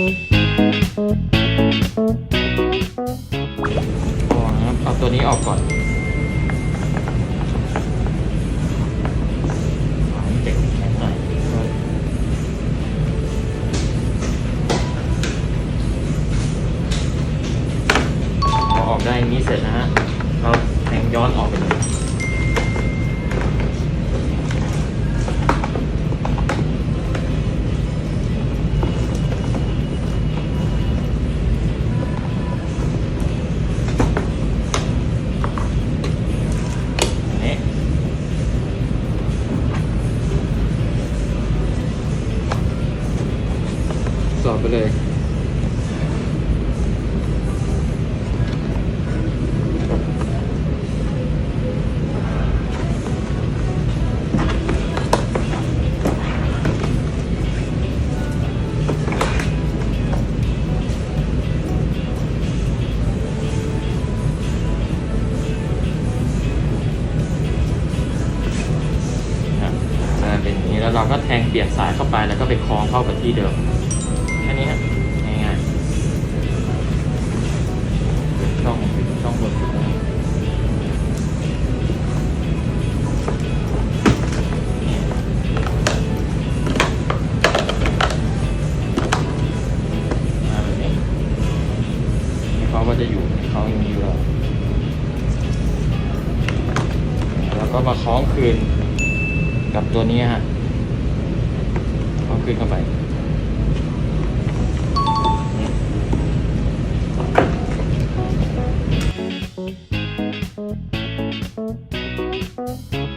อ๋อนะครับเอาตัวนี้ออกก่อนอ๋อมันจะแข็งหน่อยพอออกได้นี้เสร็จนะฮะ เราแทงย้อนออกไปเลย สอดไปเลยนะครับจะเป็นอย่างนี้แล้วเราก็แทงเปลี่ยนสายเข้าไปแล้วก็ไปคล้องเข้ากับที่เดิม ค่นี้ครับง่ายๆช่องช่องบนสุดนี้มาแบบนี้นี่เขาก็จะอยู่เขาอย่างนี้อยู่แล้วแล้วก็มาคล้องคืนกับตัวนี้ฮะคล้องคืนเข้าไป Música